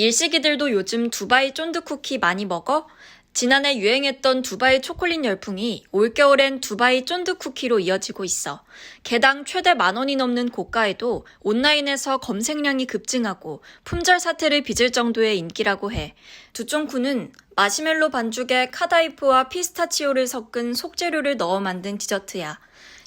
일식이들도 요즘 두바이 쫀득 쿠키 많이 먹어? 지난해 유행했던 두바이 초콜릿 열풍이 올겨울엔 두바이 쫀득 쿠키로 이어지고 있어. 개당 최대 만 원이 넘는 고가에도 온라인에서 검색량이 급증하고 품절 사태를 빚을 정도의 인기라고 해. 두쫑쿠는 마시멜로 반죽에 카다이프와 피스타치오를 섞은 속재료를 넣어 만든 디저트야.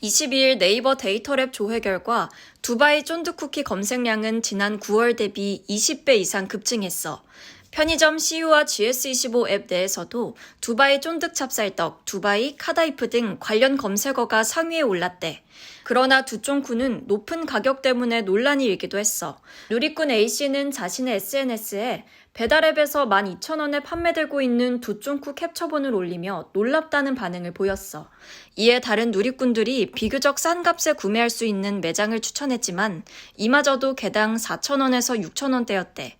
22일 네이버 데이터랩 조회 결과 두바이 쫀득 쿠키 검색량은 지난 9월 대비 20배 이상 급증했어. 편의점 CU와 GS25 앱 내에서도 두바이 쫀득 찹쌀떡, 두바이 카다이프 등 관련 검색어가 상위에 올랐대. 그러나 두쫑쿠는 높은 가격 때문에 논란이 일기도 했어. 누리꾼 A씨는 자신의 SNS에 배달앱에서 12,000원에 판매되고 있는 두쫑쿠 캡처본을 올리며 놀랍다는 반응을 보였어. 이에 다른 누리꾼들이 비교적 싼 값에 구매할 수 있는 매장을 추천했지만 이마저도 개당 4,000원에서 6,000원대였대.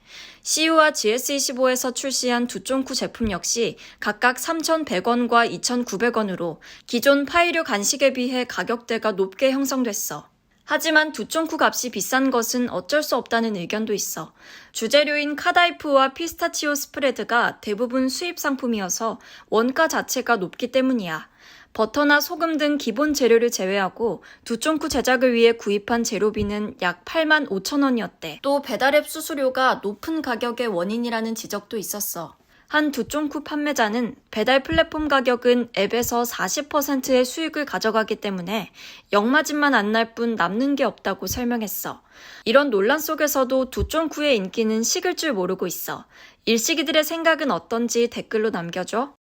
CU와 GS25에서 출시한 두쫑쿠 제품 역시 각각 3,100원과 2,900원으로 기존 파이류 간식에 비해 가격대가 높게 형성됐어. 하지만 두쫑쿠 값이 비싼 것은 어쩔 수 없다는 의견도 있어. 주재료인 카다이프와 피스타치오 스프레드가 대부분 수입 상품이어서 원가 자체가 높기 때문이야. 버터나 소금 등 기본 재료를 제외하고 두쫑쿠 제작을 위해 구입한 재료비는 약 8만 5천 원이었대. 또 배달앱 수수료가 높은 가격의 원인이라는 지적도 있었어. 한 두쫑쿠 판매자는 배달 플랫폼 가격은 앱에서 40%의 수익을 가져가기 때문에 역마진만 안 날 뿐 남는 게 없다고 설명했어. 이런 논란 속에서도 두쫑쿠의 인기는 식을 줄 모르고 있어. 일식이들의 생각은 어떤지 댓글로 남겨줘.